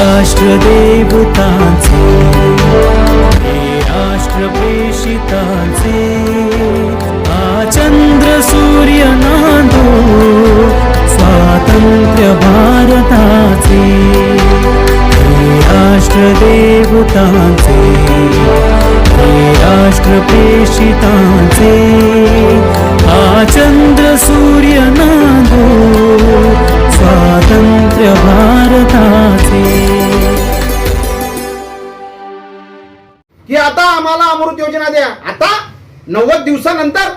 राष्ट्रदेवतांचे हे राष्ट्र प्रेषितांचे आ चंद्र सूर्य नांदो स्वातंत्र्य भारताचे हे राष्ट्रदेवतांचे हे राष्ट्र प्रेषितांचे आ चंद्र सूर्य नांदो स्वातंत्र्य भारताचे. की आता आम्हाला अमृत योजना द्या. आता नव्वद दिवसानंतर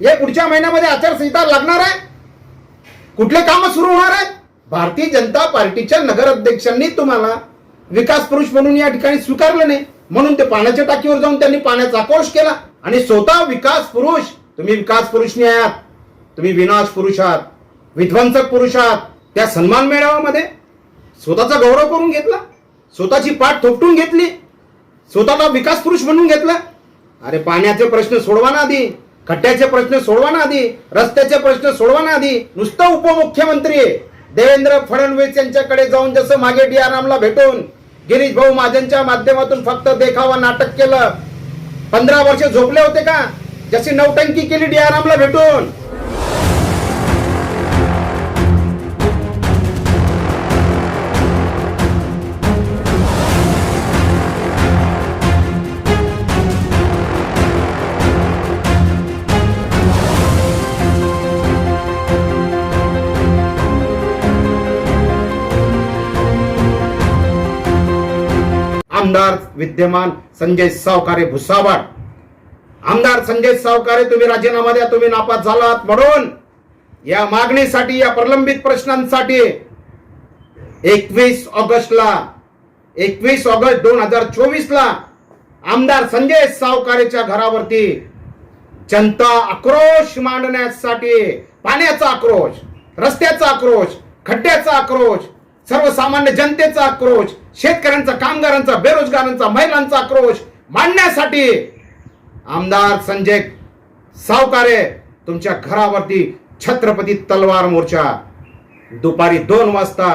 या पुढच्या महिन्यामध्ये आचारसंहिता लागणार आहे. कुठले काम सुरू होणार आहेत? भारतीय जनता पार्टीच्या नगर अध्यक्षांनी तुम्हाला विकास पुरुष म्हणून या ठिकाणी स्वीकारलं नाही. म्हणून ते पाण्याच्या टाकीवर जाऊन त्यांनी पाण्याचा आक्रोश केला. आणि स्वतः विकास पुरुष तुम्ही विकास पुरुष नाही आहात. तुम्ही विनाश पुरुष आहात. विध्वंसक पुरुष आहात. त्या सन्मान मेळाव्यामध्ये स्वतःचा गौरव करून घेतला. स्वतःची पाठ थोपटून घेतली. स्वतःला विकास पुरुष म्हणून घेतला. अरे पाण्याचे प्रश्न सोडवा ना आधी खड्ड्याचे प्रश्न सोडवा ना आधी रस्त्याचे प्रश्न सोडवा ना आधी. नुसतं उपमुख्यमंत्री देवेंद्र फडणवीस यांच्याकडे जाऊन जसं मागे डी आरामला भेटून गिरीश भाऊ महाजनच्या माध्यमातून फक्त देखावा नाटक केलं. पंधरा वर्ष झोपले होते का? जशी नौटंकी केली डी आरामला भेटून. आमदार विद्यमान संजय सावकारे भुसावळ. आमदार संजय सावकारे तुम्ही राजीनामा द्या तुम्ही नापास झालात म्हणून या मागणीसाठी या प्रलंबित प्रश्नांसाठी एकवीस ऑगस्टला एकवीस ऑगस्ट दोन हजार चोवीस ला आमदार संजय सावकारेच्या घरावरती जनता आक्रोश मांडण्यासाठी पाण्याचा आक्रोश रस्त्याचा आक्रोश खड्ड्याचा आक्रोश सर्वसामान्य जनतेचा आक्रोश शेतकऱ्यांचा कामगारांचा बेरोजगारांचा महिलांचा आक्रोश मांडण्यासाठी आमदार संजय सावकारे तुमच्या घरावरती छत्रपती तलवार मोर्चा. दुपारी दोन वाजता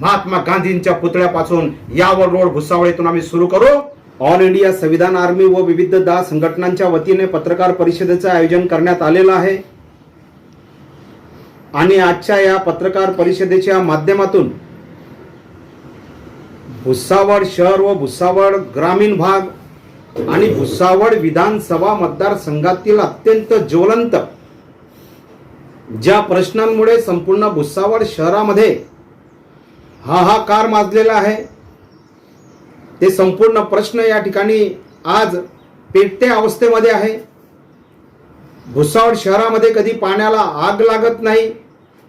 महात्मा गांधींच्या पुतळ्यापासून यावर रोड भुसावळीतून आम्ही सुरू करू. ऑल इंडिया संविधान आर्मी व विविध दहा संघटनांच्या वतीने पत्रकार परिषदेचं आयोजन करण्यात आलेलं आहे. आणि आजच्या या पत्रकार परिषदेच्या माध्यमातून भुसावळ शहर व भुसावळ ग्रामीण भाग आणि भुसावळ विधानसभा मतदारसंघातील अत्यंत ज्वलंत ज्या प्रश्नांमुळे संपूर्ण भुसावळ शहरामध्ये हाहाकार माजलेला आहे. ते संपूर्ण प्रश्न या ठिकाणी आज पेटत्या अवस्थेमध्ये आहे. भुसावळ शहरामध्ये कधी पाण्याला आग लागत नाही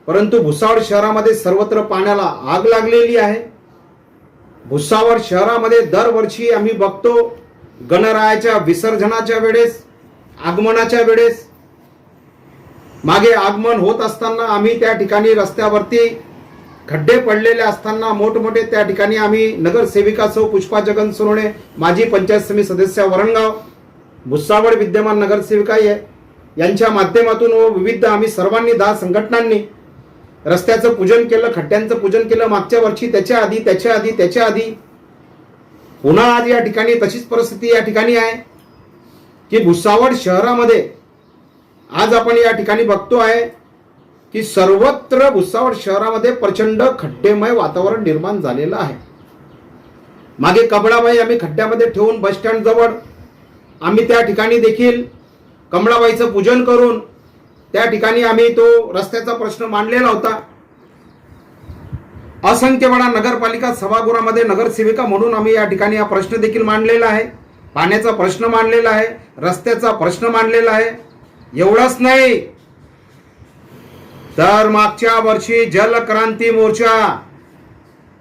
परंतु भुसावळ शहरामध्ये सर्वत्र पाण्याला आग लागलेली आहे. भुसावळ शहरामध्ये दरवर्षी आम्ही बघतो गणरायाच्या विसर्जनाच्या वेळेस आगमनाच्या वेळेस. मागे आगमन होत असताना आम्ही त्या ठिकाणी रस्त्यावरती खड्डे पडलेले असताना मोठमोठे त्या ठिकाणी आम्ही नगरसेविका सौ पुष्पा जगन सोनवणे माजी पंचायत समिती सदस्य वरणगाव भुसावळ विद्यमान नगरसेविका यांच्या माध्यमातून व विविध आम्ही सर्वांनी दहा संघटनांनी रस्त्याचं पूजन केलं खड्ड्यांचं पूजन केलं मागच्या वर्षी त्याच्या आधी त्याच्या आधी त्याच्या आधी. पुन्हा आज या ठिकाणी तशीच परिस्थिती या ठिकाणी आहे. की भुसावळ शहरामध्ये आज आपण या ठिकाणी बघतो आहे की सर्वत्र भुसावळ शहरामध्ये प्रचंड खड्डेमय वातावरण निर्माण झालेलं आहे. मागे कमळाबाई आम्ही खड्ड्यामध्ये ठेवून बस स्टँड जवळ आम्ही त्या ठिकाणी देखील कमळाबाईचं पूजन करून त्या ठिकाणी आम्ही तो रस्त्याचा प्रश्न मांडलेला होता. असंख्यवेळा नगरपालिका सभागृहामध्ये नगरसेविका म्हणून आम्ही या ठिकाणी हा प्रश्न देखील मांडलेला आहे. पाण्याचा प्रश्न मांडलेला आहे रस्त्याचा प्रश्न मांडलेला आहे. एवढंच नाही. तर मागच्या वर्षी जलक्रांती मोर्चा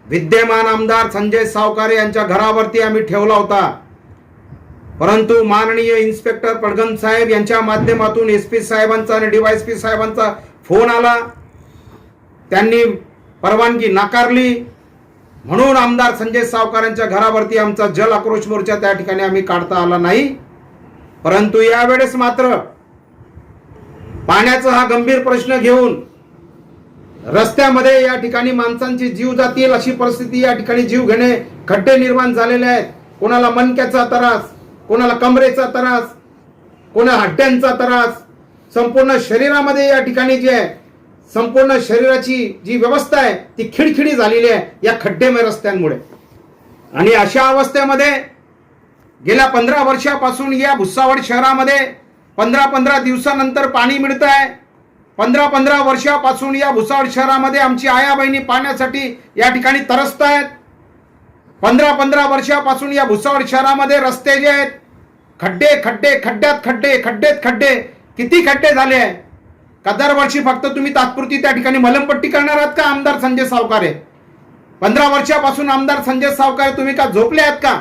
विद्यमान आमदार संजय सावकारे यांच्या घरावरती आम्ही ठेवला होता. परंतु माननीय इन्स्पेक्टर पडगन साहेब यांच्या माध्यमातून एस पी साहेबांचा आणि डीवायएसपी साहेबांचा फोन आला. त्यांनी परवानगी नाकारली. म्हणून आमदार संजय सावकारांच्या घरावरती आमचा जल आक्रोश मोर्चा त्या ठिकाणी आम्ही काढता आला नाही. परंतु यावेळेस मात्र पाण्याचा हा गंभीर प्रश्न घेऊन रस्त्यामध्ये या ठिकाणी माणसांचे जीव जातील अशी परिस्थिती या ठिकाणी जीव घेणे खड्डे निर्माण झालेले आहेत. कोणाला मनक्याचा त्रास कोणाला कमरेचा त्रास कोणा हड्ड्यांचा त्रास संपूर्ण शरीरामध्ये या ठिकाणी जे आहे संपूर्ण शरीराची जी व्यवस्था आहे ती खिडखिडी झालेली आहे या खड्डेमय रस्त्यांमुळे. आणि अशा अवस्थेमध्ये गेल्या पंधरा वर्षापासून या भुसावळ शहरामध्ये पंधरा पंधरा दिवसानंतर पाणी मिळत आहे पंधरा पंधरा वर्षापासून या भुसावळ शहरामध्ये आमची आया बहिणी पाण्यासाठी या ठिकाणी तरसत आहेत पंधरा पंधरा वर्षापासून या भुसावळ शहरामध्ये रस्ते जे आहेत खड्डे खड्डे खड्ड्यात खड्डे खड्डेत खड्डे किती खड्डे झाले आहे का दरवर्षी फक्त तुम्ही तात्पुरती त्या ठिकाणी मलमपट्टी करणार आहात का आमदार संजय सावकारे? पंधरा वर्षापासून आमदार संजय सावकारे तुम्ही का झोपले आहात का?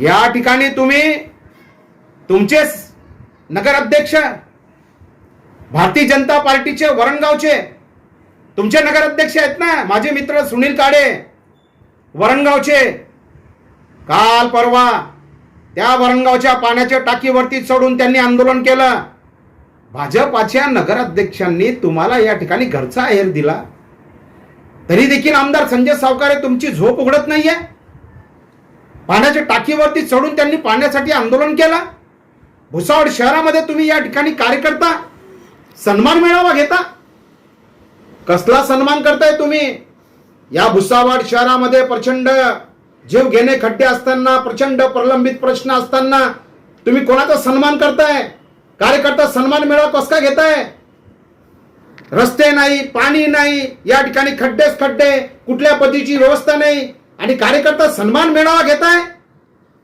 या ठिकाणी तुम्ही तुमचेच नगराध्यक्ष भारतीय जनता पार्टीचे वरणगावचे तुमचे नगराध्यक्ष आहेत ना? माझे मित्र सुनील काडे वरणगावचे. काल परवा त्या वरणगावच्या पाण्याच्या टाकीवरती चढून त्यांनी आंदोलन केलं. भाजपाच्या नगराध्यक्षांनी तुम्हाला या ठिकाणी घरचा आहेर दिला. तरी देखील आमदार संजय सावकारे तुमची झोप उघडत नाहीये. पाण्याच्या टाकीवरती चढून त्यांनी पाण्यासाठी आंदोलन केलं. भुसावळ शहरामध्ये तुम्ही या ठिकाणी कार्यकर्ता सन्मान मिळावा घेता. कसला सन्मान करताय तुम्ही? या भुसावाड शहरामध्ये प्रचंड जीव घेणे खड्डे असताना प्रचंड प्रलंबित प्रश्न असताना तुम्ही कोणाचा सन्मान करताय? कार्यकर्ता सन्मान मिळावा कस का घेताय? रस्ते नाही पाणी नाही या ठिकाणी खड्डेच खड्डे कुठल्या पद्धतीची व्यवस्था नाही. आणि कार्यकर्ता सन्मान मेळावा घेताय?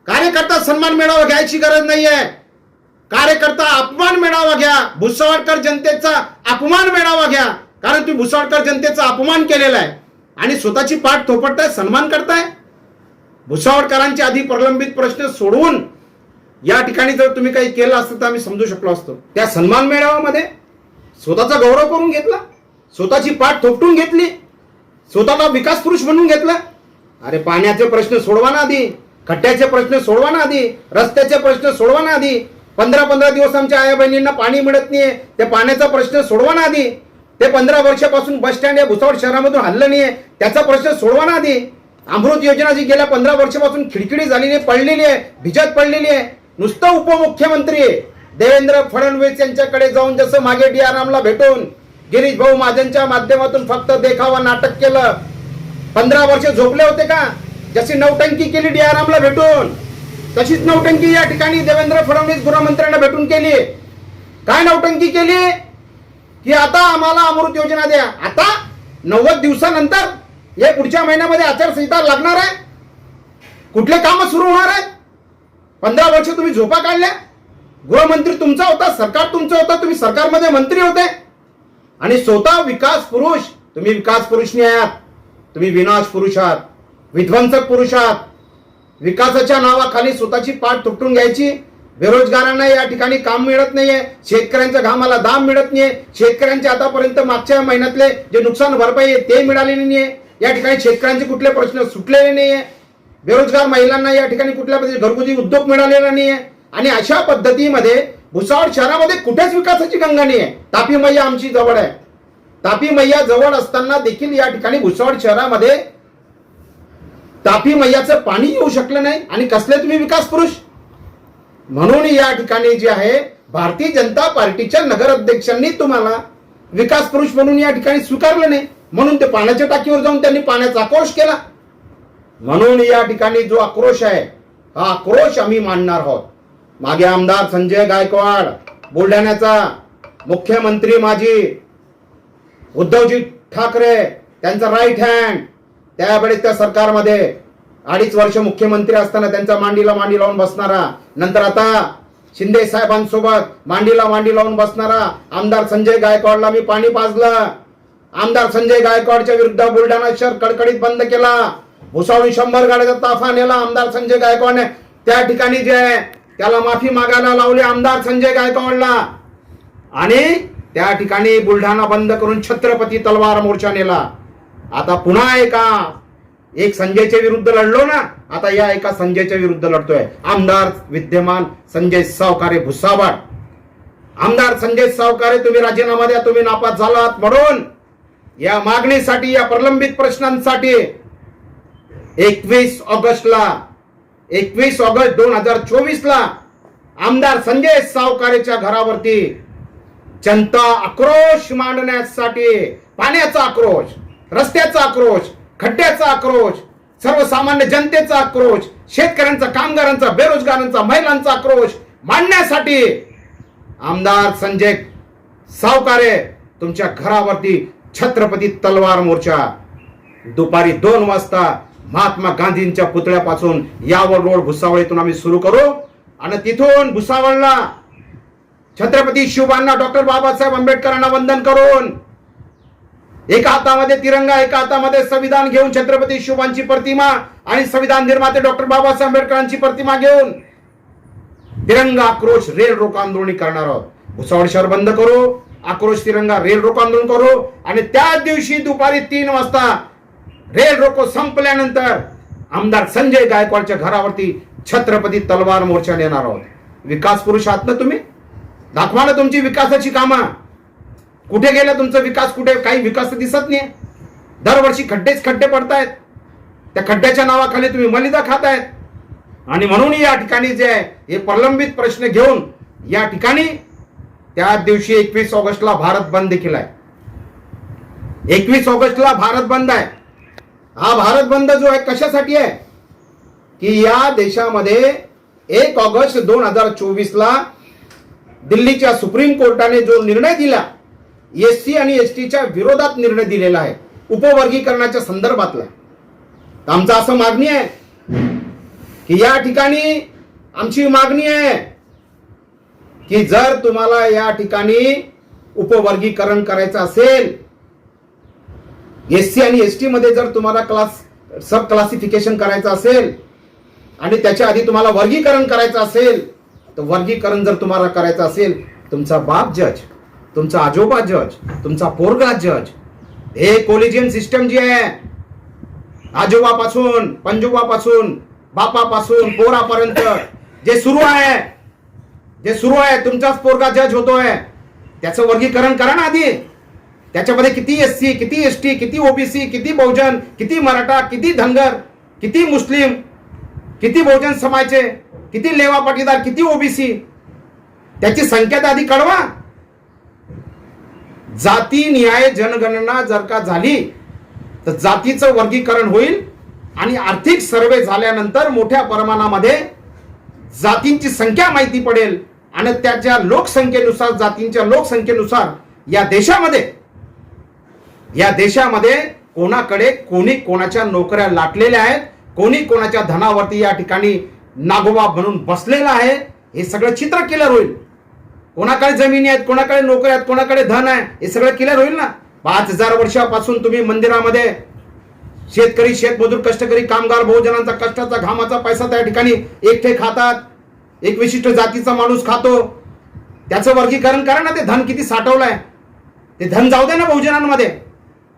कार्यकर्ता सन्मान मेळावा घ्यायची गरज नाहीये. कार्यकर्ता अपमान मेळावा घ्या. भुसावळकर जनतेचा अपमान मेळावा घ्या. कारण तुम्ही भुसावळकर जनतेचा अपमान केलेला आहे. आणि स्वतःची पाठ थोपटताय सन्मान करताय. भुसावळकरांचे आधी प्रलंबित प्रश्न सोडवून या ठिकाणी जर तुम्ही काही केलं असतं तर आम्ही समजू शकलो असतो. त्या सन्मान मेळाव्यामध्ये स्वतःचा गौरव करून घेतला स्वतःची पाठ थोपटून घेतली स्वतःला विकास पुरुष म्हणून घेतला. अरे पाण्याचे प्रश्न सोडवा ना आधी खड्ड्याचे प्रश्न सोडवा ना आधी रस्त्याचे प्रश्न सोडवा ना आधी. पंधरा पंधरा दिवस आमच्या आया बहिणींना पाणी मिळत नाहीये त्या पाण्याचा प्रश्न सोडवा ना आधी. ते पंधरा वर्षापासून बस स्टँड या भुसावळ शहरामधून हल्लं नाहीये. त्याचा प्रश्न सोडवा ना आधी. अमृत योजना जी गेल्या पंधरा वर्षापासून खिडखिडी झालेली आहे पडलेली आहे भिजत पडलेली आहे. नुसतं उपमुख्यमंत्री आहे. देवेंद्र फडणवीस यांच्याकडे जाऊन जसं मागे डी आरामला भेटून गिरीश भाऊ महाजनच्या माध्यमातून फक्त देखावा नाटक केलं. पंधरा वर्ष झोपले होते का? जशी नौटंकी केली डी आरामला भेटून तशीच नौटंकी या ठिकाणी देवेंद्र फडणवीस गृहमंत्र्यांना भेटून केली. काय नौटंकी केली? की आता आम्हाला अमृत योजना द्या. आता नव्वद दिवसानंतर या पुढच्या महिन्यामध्ये आचारसंहिता लागणार आहे. कुठले काम सुरू होणार आहे? पंधरा वर्ष तुम्ही झोपा काढल्या. गृहमंत्री तुमचा होता सरकार तुमचं होतं तुम्ही सरकारमध्ये मंत्री होते. आणि स्वतः विकास पुरुष तुम्ही विकास पुरुष नाही आहात. तुम्ही विनाश पुरुष आहात. विध्वंसक पुरुष आहात. विकासाच्या नावाखाली स्वतःची पाठ तुटून घ्यायची. बेरोजगारांना या ठिकाणी काम मिळत नाहीये शेतकऱ्यांच्या घामाला दाम मिळत नाहीये शेतकऱ्यांचे आतापर्यंत मागच्या महिन्यातले जे नुकसान भरपाई आहे ते मिळालेले नाहीये. या ठिकाणी शेतकऱ्यांचे कुठले प्रश्न सुटलेले नाहीये. बेरोजगार महिलांना या ठिकाणी कुठल्या पद्धती घरगुती उद्योग मिळालेला नाहीये. आणि अशा पद्धतीमध्ये भुसावळ शहरामध्ये कुठेच विकासाची गंगा नाही आहे तापी मैया आमची जवळ आहे. तापी मैया जवळ असताना देखील या ठिकाणी भुसावळ शहरामध्ये तापी मैयाचं पाणी येऊ शकलं नाही आणि कसले तुम्ही विकास पुरुष म्हणून या ठिकाणी जे आहे भारतीय जनता पार्टीच्या नगराध्यक्षांनी तुम्हाला विकास पुरुष म्हणून या ठिकाणी स्वीकारलं नाही. म्हणून ते पाण्याच्या टाकीवर जाऊन त्यांनी पाण्याचा आक्रोश केला. म्हणून या ठिकाणी जो आक्रोश आहे हा आक्रोश आम्ही मांडणार आहोत. मागे आमदार संजय गायकवाड बुलढाण्याचा मुख्यमंत्री माजी उद्धवजी ठाकरे त्यांचा राईट हँड त्यावेळेस त्या सरकारमध्ये अडीच वर्ष मुख्यमंत्री असताना त्यांचा मांडीला मांडी लावून बसणारा. नंतर आता शिंदे साहेबांसोबत मांडीला मांडी लावून बसणारा आमदार संजय गायकवाडला मी पाणी पाजलं. आमदार संजय गायकवाडच्या विरुद्ध बुलढाणा शहर कडकडीत बंद केला. भुसावळी शंभर गाड्याचा ताफा नेला आमदार संजय गायकवाडने. त्या ठिकाणी जे आहे त्याला माफी मागायला लावली आमदार संजय गायकवाडला. आणि त्या ठिकाणी बुलढाणा बंद करून छत्रपती तलवार मोर्चा नेला. आता पुन्हा एका एक संजयच्या विरुद्ध लढलो ना आता या एका संजयच्या विरुद्ध लढतोय. आमदार विद्यमान संजय सावकारे भुसावळ. आमदार संजय सावकारे तुम्ही राजीनामा द्या तुम्ही नापास झालात म्हणून. या मागणीसाठी या प्रलंबित प्रश्नांसाठी एकवीस ऑगस्टला एकवीस ऑगस्ट दोन हजार चोवीस ला आमदार संजय सावकारेच्या घरावरती जनता आक्रोश मांडण्यासाठी पाण्याचा आक्रोश रस्त्याचा आक्रोश खड्ड्याचा आक्रोश सर्वसामान्य जनतेचा आक्रोश शेतकऱ्यांचा कामगारांचा बेरोजगारांचा महिलांचा आक्रोश मांडण्यासाठी आमदार संजय सावकारे तुमच्या घरावरती छत्रपती तलवार मोर्चा दुपारी दोन वाजता महात्मा गांधींच्या पुतळ्यापासून यावर रोड भुसावळ येथून आम्ही सुरू करू. आणि तिथून भुसावळला छत्रपती शिवबांना डॉक्टर बाबासाहेब आंबेडकरांना वंदन करून एका हातामध्ये तिरंगा एका हातामध्ये संविधान घेऊन छत्रपती शिवांची प्रतिमा आणि संविधान निर्माते डॉक्टर बाबासाहेब आंबेडकरांची प्रतिमा घेऊन तिरंगा आक्रोश रेल रोक आंदोलनी करणार आहोत. भुसावळ शहर बंद करू आक्रोश तिरंगा रेल रोको आंदोलन करू आणि त्याच दिवशी दुपारी तीन वाजता रेल रोको संपल्यानंतर आमदार संजय गायकवाडच्या घरावरती छत्रपती तलवार मोर्चा नेणार आहोत. विकास पुरुष आहात ना तुम्ही? दाखवा ना तुमची विकासाची कामं. कुठे गेला तुमचा विकास? कुठे काही विकास तर दिसत नाही. दरवर्षी खड्डेच खड्डे पडतायत. त्या खड्ड्याच्या नावाखाली तुम्ही मलिदा खातायत. आणि म्हणून या ठिकाणी जे आहे हे प्रलंबित प्रश्न घेऊन या ठिकाणी त्या दिवशी एकवीस ऑगस्टला भारत बंद देखील आहे. एकवीस ऑगस्टला भारत बंद आहे. हा भारत बंद जो आहे कशासाठी आहे? की या देशामध्ये एक ऑगस्ट दोन हजार चोवीसला दिल्लीच्या सुप्रीम कोर्टाने जो निर्णय दिला एस सी आणि एस टीच्या विरोधात निर्णय दिलेला आहे. उपवर्गीकरणाच्या संदर्भातला. आमचं असं मागणी आहे की या ठिकाणी आमची मागणी आहे की जर तुम्हाला या ठिकाणी उपवर्गीकरण करायचं असेल एस सी आणि एस टी मध्ये जर तुम्हाला क्लास सब क्लासिफिकेशन करायचं असेल आणि त्याच्या आधी तुम्हाला वर्गीकरण करायचं असेल तर वर्गीकरण जर तुम्हाला करायचं असेल तुमचा बाप जज. तुमचा आजोबा जज तुमचा पोरगा जज हे कोलिजियन सिस्टम जी आहे आजोबापासून पंजोबापासून बापापासून पोरापर्यंत जे सुरू आहे जे सुरू आहे तुमचाच पोरगा जज होतोय. त्याचं वर्गीकरण करा ना आधी. त्याच्यामध्ये किती एस सी किती एस टी किती ओबीसी किती बहुजन किती मराठा किती धनगर किती मुस्लिम किती बहुजन समाजचे किती लेवा पाटीदार किती ओबीसी त्याची संख्या तर आधी कळवा. जाती न्याय जनगणना जर का झाली तर जातीचं वर्गीकरण होईल आणि आर्थिक सर्वे झाल्यानंतर मोठ्या प्रमाणामध्ये जातींची संख्या माहिती पडेल आणि त्याच्या लोकसंख्येनुसार जातींच्या लोकसंख्येनुसार या देशामध्ये या देशामध्ये कोणाकडे कोणी कोणाच्या नोकऱ्या लाटलेल्या आहेत कोणी कोणाच्या धनावरती या ठिकाणी नागोबा बनून बसलेला आहे हे सगळं चित्र क्लिअर होईल. कोणाकडे जमिनी आहेत कोणाकडे नोकऱ्या आहेत कोणाकडे धन आहे हे सगळं क्लिअर होईल ना? पाच हजार वर्षापासून तुम्ही मंदिरामध्ये शेतकरी शेतमजूर कष्टकरी कामगार बहुजनांचा कष्टाचा घामाचा पैसा त्या ठिकाणी एकटे खातात. एक विशिष्ट जातीचा माणूस खातो. त्याचं वर्गीकरण करा ना ते धन किती साठवलंय. ते धन जाऊ दे ना बहुजनांमध्ये.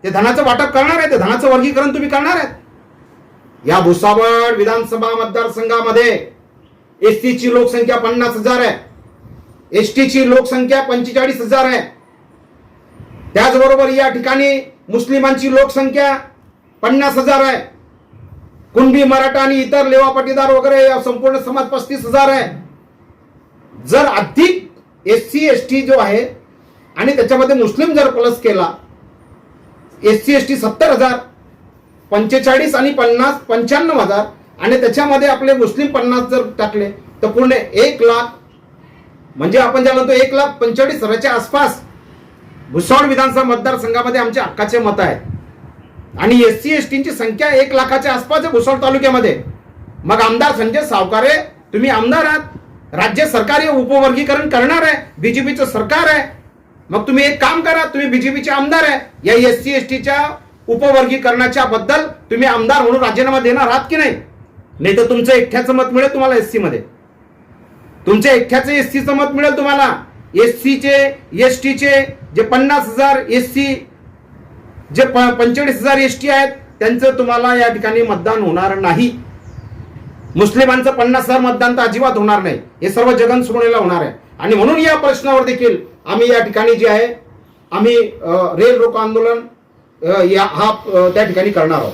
ते धनाचं वाटप करणार आहे ते धनाचं वर्गीकरण तुम्ही करणार आहेत या भुसावळ विधानसभा मतदारसंघामध्ये एस लोकसंख्या पन्नास हजार आहे. एस ची लोकसंख्या पंचेचाळीस हजार आहे. त्याचबरोबर या ठिकाणी मुस्लिमांची लोकसंख्या पन्नास हजार आहे. कुणबी मराठा आणि इतर लेवा पाटीदार वगैरे या संपूर्ण समाज पस्तीस हजार आहे. जर अधिक एस सी एस टी जो आहे आणि त्याच्यामध्ये मुस्लिम जर प्लस केला एस सी एस टी सत्तर हजार पंचेचाळीस आणि पन्नास पंच्याण्णव हजार आणि त्याच्यामध्ये आपले मुस्लिम पन्नास जर टाकले तर पूर्ण एक लाख म्हणजे आपण ज्याला म्हणतो एक लाख पंचेचाळीस हजाराच्या आसपास भुसावळ विधानसभा मतदारसंघामध्ये आमच्या हक्काचे मत आहेत आणि एस सी एस टीची संख्या एक लाखाच्या आसपास आहे भुसावळ तालुक्यामध्ये. मग आमदार संजय सावकारे तुम्ही आमदार आहात. राज्य सरकार हे उपवर्गीकरण करणार आहे. बीजेपीचं सरकार आहे. मग तुम्ही एक काम करा तुम्ही बीजेपीचे आमदार आहे. या एस सी एस टीच्या उपवर्गीकरणाच्या बद्दल तुम्ही आमदार म्हणून राजीनामा देणार आहात की नाही? नाही तर तुमचं एकट्याचं मत मिळेल तुम्हाला एस सी मध्ये तुमच्या एकट्याचं एस सीचं मत मिळेल तुम्हाला. एस सीचे एस टीचे जे पन्नास हजार एस सी जे पंचेचाळीस हजार एस टी आहेत त्यांचं तुम्हाला या ठिकाणी मतदान होणार नाही. मुस्लिमांचं पन्नास हजार मतदान तर अजिबात होणार नाही. हे सर्व जगन सुरुणीला होणार आहे. आणि म्हणून या प्रश्नावर देखील आम्ही या ठिकाणी जे आहे आम्ही रेल रोको आंदोलन या हा त्या ठिकाणी करणार आहोत.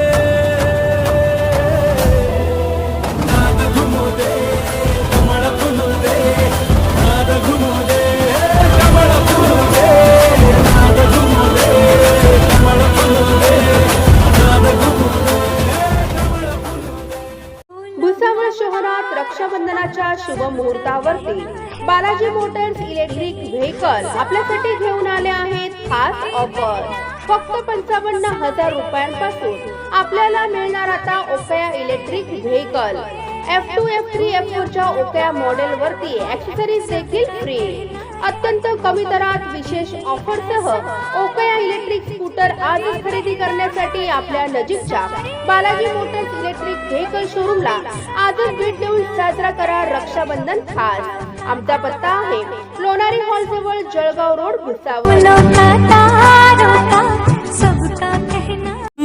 पंचावन्न हजार रुपयांपासून आपल्याला मिळणार आता Okaya electric vehicle. F two F three F फोरच्या ओकया मॉडेल वरती ऍक्सेसरीज देखील फ्री अत्यंत कमी दरात विशेष ऑफरसह ओकया इलेक्ट्रिक स्कूटर आजच खरेदी करण्यासाठी आपल्या नजीकच्या बालाजी मोटर्स इलेक्ट्रिक व्हेकल शोरूमला आजच भेट देऊन साजरा करा रक्षाबंधन खास. आमचा पत्ता आहे लोणारी हॉल जवळ जळगाव रोड भुसावळ.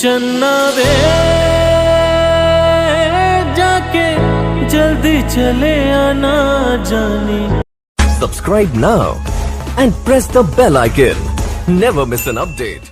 चन्ना वे जाके जल्दी चले आना जाने Subscribe now and press the bell icon. Never miss an update.